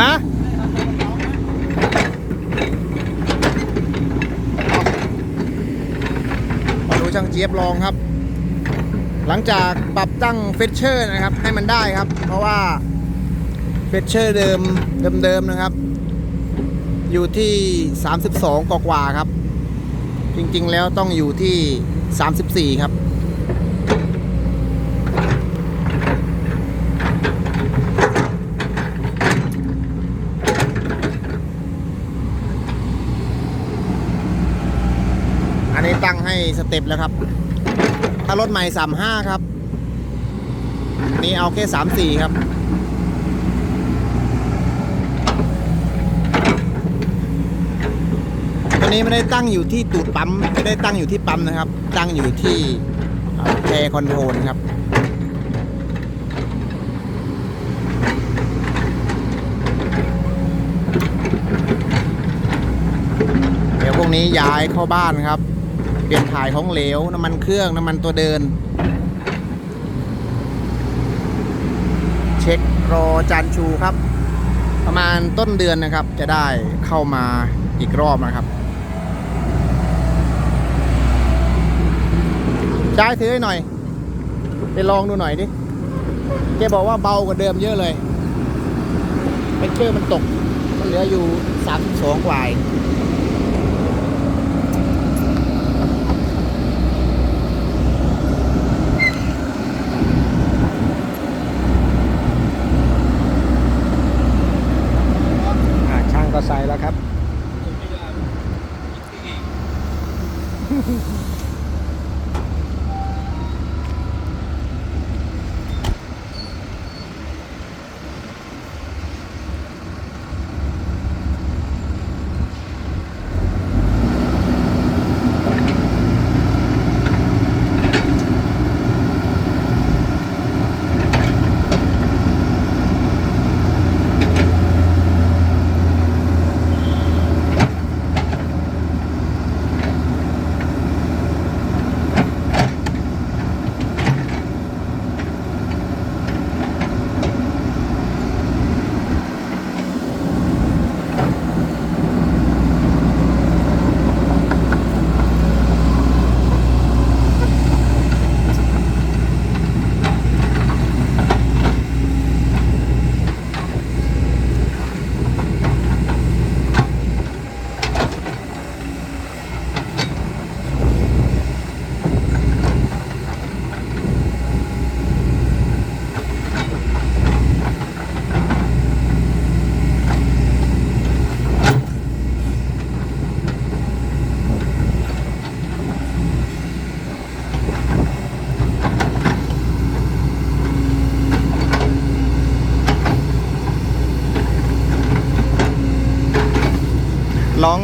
ฮะมาดูช่างเจี๊ยบลองครับ หลังจากปรับตั้งเฟชเชอร์นะครับ ให้มันได้ครับ เพราะว่าเฟชเชอร์เดิมเดิมๆนะครับ อยู่ที่ 32กว่าๆครับ จริงๆแล้วต้องอยู่ที่ 34 ครับ อันนี้ตั้ง ให้สเต็ปแล้วครับ ถ้ารถใหม่35ครับ นี่เอาแค่34ครับ ตัวนี้ไม่ได้ตั้งอยู่ที่ตูดปั๊ม ไม่ได้ตั้งอยู่ที่ปั๊มนะครับ ตั้งอยู่ที่แคร์คอนโทรลครับเดี๋ยวพวกนี้ย้ายเข้าบ้านครับ ลี่ยนถ่ายของเหลว น้ำมันเครื่อง น้ำมันตัวเดิน เช็ครอจานชูครับ ประมาณต้นเดือนนะครับ จะได้เข้ามาอีกรอบนะครับจ่ายถือให้หน่อย ไปลองดูหน่อยดิแกบอกว่าเบากว่าเดิมเยอะเลยเป็นเชอร์มันตก มันเหลืออยู่32กว่าเองอ่า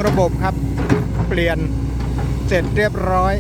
ระบบครับ เปลี่ยนเสร็จเรียบร้อย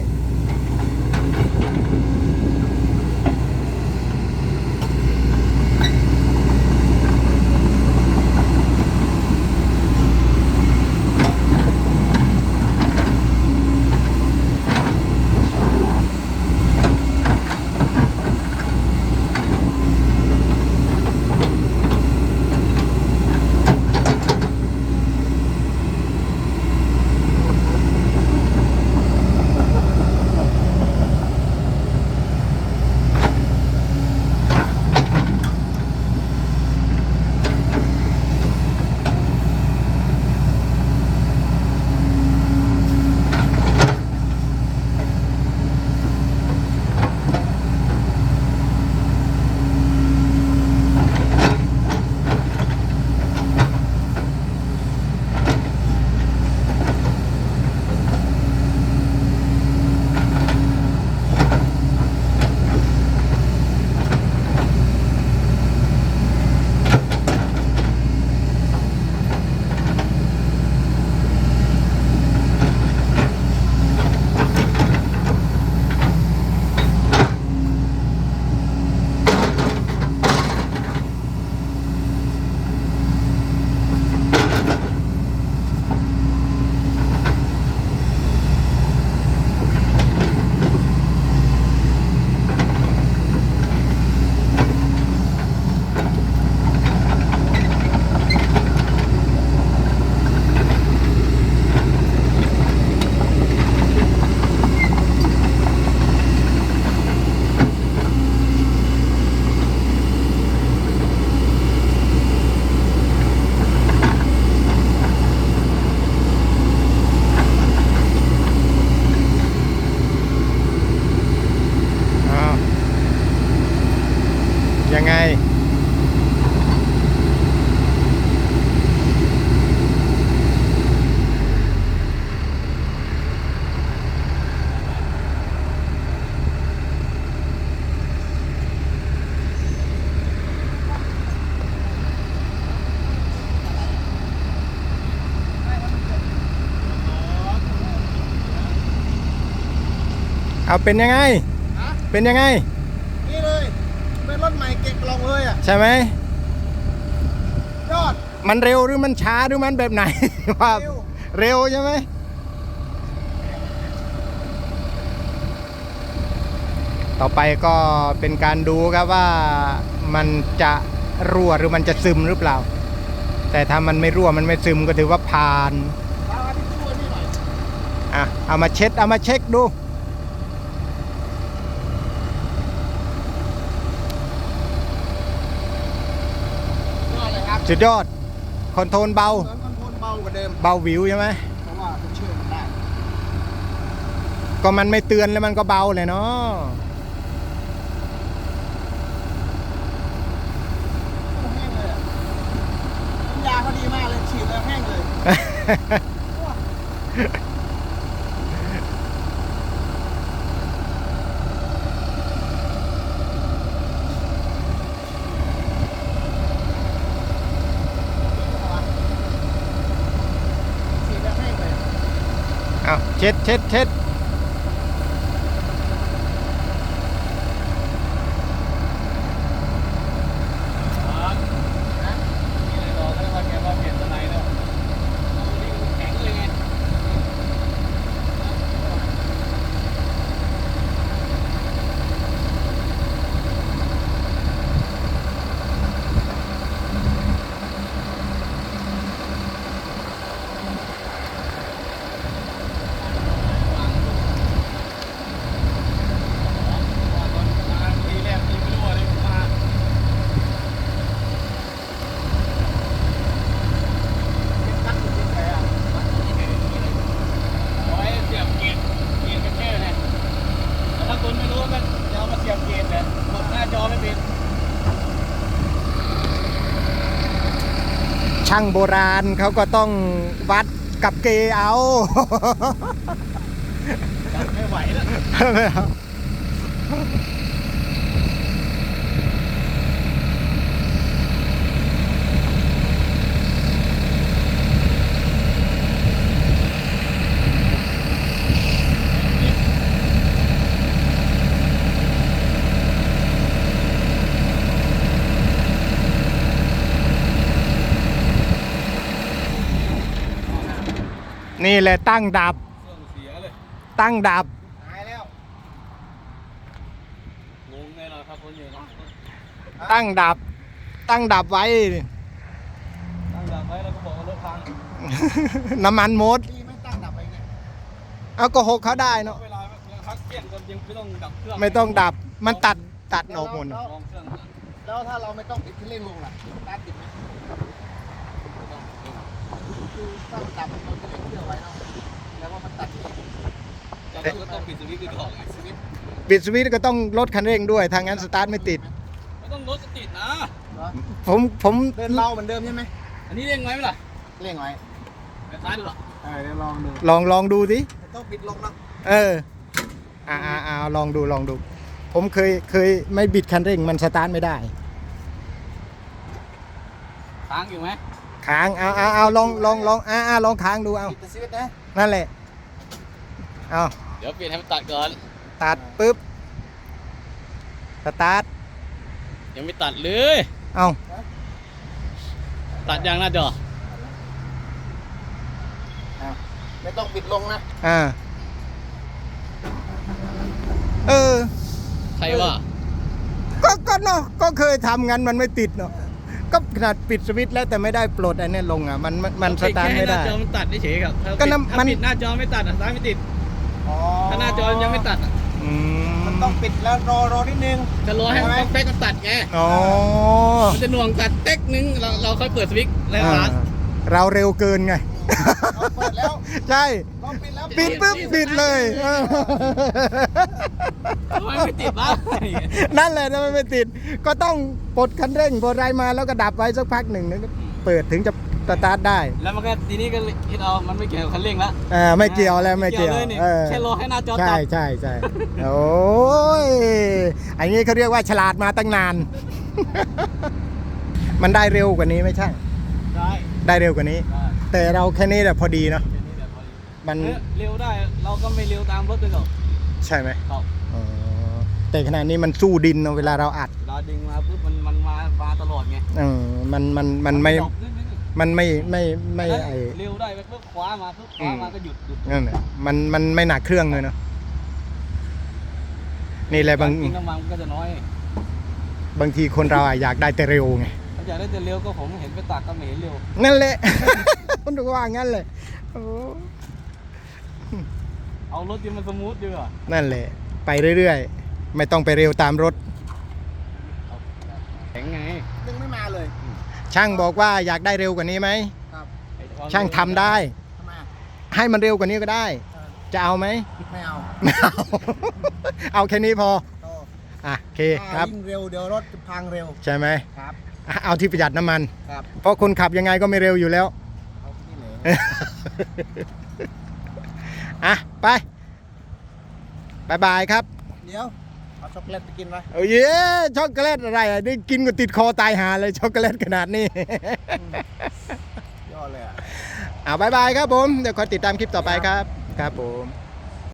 เอาเป็นยังไง ฮะเป็นยังไง นี่เลย เป็นรถใหม่เก็บกล่องเลยอะ ใช่ไหม ยอด มันเร็วหรือมันช้าหรือมันแบบไหน ว่าเร็ว เร็วใช่ไหมต่อไปก็เป็นการดูครับว่ามันจะรั่วหรือมันจะซึมหรือเปล่า แต่ถ้ามันไม่รั่วมันไม่ซึมก็ถือว่าผ่าน เอาอันที่ช่วยนี่หน่อยอะเอามาเช็ดเอามาเช็คดู ยอดเลยครับ สุดยอด คอนโทรลเบาเหมือนคอนโทรลเบากว่าเดิม เบาวิวใช่ไหม เพราะว่าเป็นเชื่อมันได้ ก็มันไม่เตือนแล้วมันก็เบาเลยเนาะโอ้แห้งเลยอะน้ำยาเขาดีมากเลยฉีดแล้วแห้งเลย ฉีดแล้วแห้งเลย เช็ดเช็ดเช็ด ถ้าคุณไม่รู้ก็จะเอามาเสียบเกมเนี่ยกดหน้าจอไม่เป็น ช่างโบราณเขาก็ต้องวัดกับเกเอาไม่ไหวแล้ว นี่แหละตั้งดับ เครื่องเสียเลยตั้งดับ หายแล้วงงแน่นอนครับคนอยู่นะตั้งดับ ตั้งดับไว้ ตั้งดับไว้แล้วก็บอกว่ารถพังน้ำมันหมด ดีไม่ตั้งดับไปไงเอาก็หกเขาได้เนาะเวลาพักเที่ยงก็ยังไม่ต้องดับเครื่องไม่ต้องดับ มันตัดตัดออกหมดลองเครื่อง แล้วถ้าเราไม่ต้องปิดที่เร่งลงล่ะสตาร์ทติดไหม คือต้องดับเราจะเร่งเครื่องไว้เนาะแล้วว่ามันตัดเองจะต้องต้องปิดสวิตช์ก่อนสวิตช์ปิดสวิตช์ก็ต้องลดคันเร่งด้วยทางนั้นสตาร์ทไม่ติด ไม่ต้องรถจะติดนะเหรอผมผมเดินเบาเหมือนเดิมใช่ไหมอันนี้เร่งไว้ไหมล่ะเร่งไว้ไปซ้ายดูหรอเออเดี๋ยวลองดูลองลองดูสิต้องปิดลงนะเอออ่าอ่าอ่าลองดูลองดู ผมเคยเคยไม่บิดคันเร่งมันสตาร์ทไม่ได้ค้างอยู่ไหม ค้างเอาเอาเอาลองลองลองอ่าอ่าลองค้างดูเอาปิดแต่สวิตช์นะ นั่นแหละเอาเดี๋ยวเปลี่ยนให้มันตัดก่อน ตัดปุ๊บสตาร์ทยังไม่ตัดเลย เอาตัดยางหน้าจออะไม่ต้องปิดลงนะ อ่า เออ ใครว่าก็ก็เนาะก็เคยทำงั้นมันไม่ติดเนาะ ก็ขนาดปิดสวิตช์แล้วแต่ไม่ได้ปลดไอ้เนี่ยลงอะมันมันมันสตาร์ทไม่ได้แค่หน้าจอมันตัดเฉยๆครับถ้าก็ปิดน้ำถ้ามัน ปิดหน้าจอไม่ตัดอะสตาร์ทไม่ติดอ๋อถ้าหน้าจอยังไม่ตัดอะอืมันต้องปิดแล้วรอรอนิดนึง จะรอให้มันใช่ไหมต้องเป๊กมันตัดไงอ๋อมันจะหน่วงตัดเต๊กนึงเราเราค่อยเปิดสวิตช์แล้วอ่าร้านเราเร็วเกินไง เราเปิดแล้วใช่เราปิดแล้วปิดปุ๊บปิดเลยเออทำไมไม่ติดวะนั่นแหละทำไมไม่ติด ก็ต้องปลดคันเร่งปลดอะไรมาแล้วก็ดับไว้สักพักหนึ่งแล้วก็เปิดถึงจะสตาร์ทได้แล้วมันก็ทีนี้ก็คิดเอามันไม่เกี่ยวกับคันเร่งละอ่าไม่เกี่ยวแล้วไม่เกี่ยวเลยนี่เออแค่รอให้หน้าจอใช่ตัดใช่ใช่โอ้ยอันนี้เขาเรียกว่าฉลาดมาตั้งนาน มันได้เร็วกว่านี้ไหม่ใช่ได้ได้เร็วกว่านี้ได้ แต่เราแค่นี้แหละพอดีเนาะแค่นี้แหละพอดีมัน เออเร็วได้เราก็ไม่เร็วตามรถเลยหรอกใช่ไหมครับอ๋อแต่ขณะนี้มันสู้ดินเนอะเวลาเราอัดเวลาดึงมาปุ๊บมันมันมามาตลอดไงเออมันมันมันไม่ดรอปนิดนึงมันไม่ไม่ไม่แล้วไอ เร็วได้ปุ๊บคว้ามาปุ๊บคว้ามาก็หยุดหยุดนั่นแหละมันมันไม่หนักเครื่องเลยเนาะนี่แหละบาง กินน้ำมันก็จะน้อยบางทีคนเราอะอยากได้แต่เร็วไงถ้า อยากได้แต่เร็วก็ผมเห็นไปตักก็ไม่เห็นเร็วนั่นแหละ คนดูว่างั้นเลยโอ้เอารถที่มันสมูทดีกว่านั่นแหละ ไปเรื่อยๆ ไม่ต้องไปเร็วตามรถเอาแข็งไงดึงไม่มาเลยช่างบอกว่าอยากได้เร็วกว่านี้ไหม ครับไอ้ควมช่างทำได้ ทำไมอะให้มันเร็วกว่านี้ก็ได้เออจะเอาไหมไม่เอาไม่เอา เอาแค่นี้พอ โตอะโอเคครับ ยิ่งเร็วเดี๋ยวรถจะพังเร็วใช่ไหม ครับอะ เอาที่ประหยัดน้ำมัน ครับเพราะคนขับยังไงก็ไม่เร็วอยู่แล้ว เอาที่ไหนอะ ไปบายบายครับ เดี๋ยวเอาช็อกโกแลตไปกินไหมเอ้ยช็อกโกแลตอะไรอะได้กินก็ติดคอตายหาเลยช็อกโกแลตขนาดนี้ ยอดเลยอะอ่าบายบายครับผม เดี๋ยวคอยติดตามคลิปต่อไปครับ ครับผม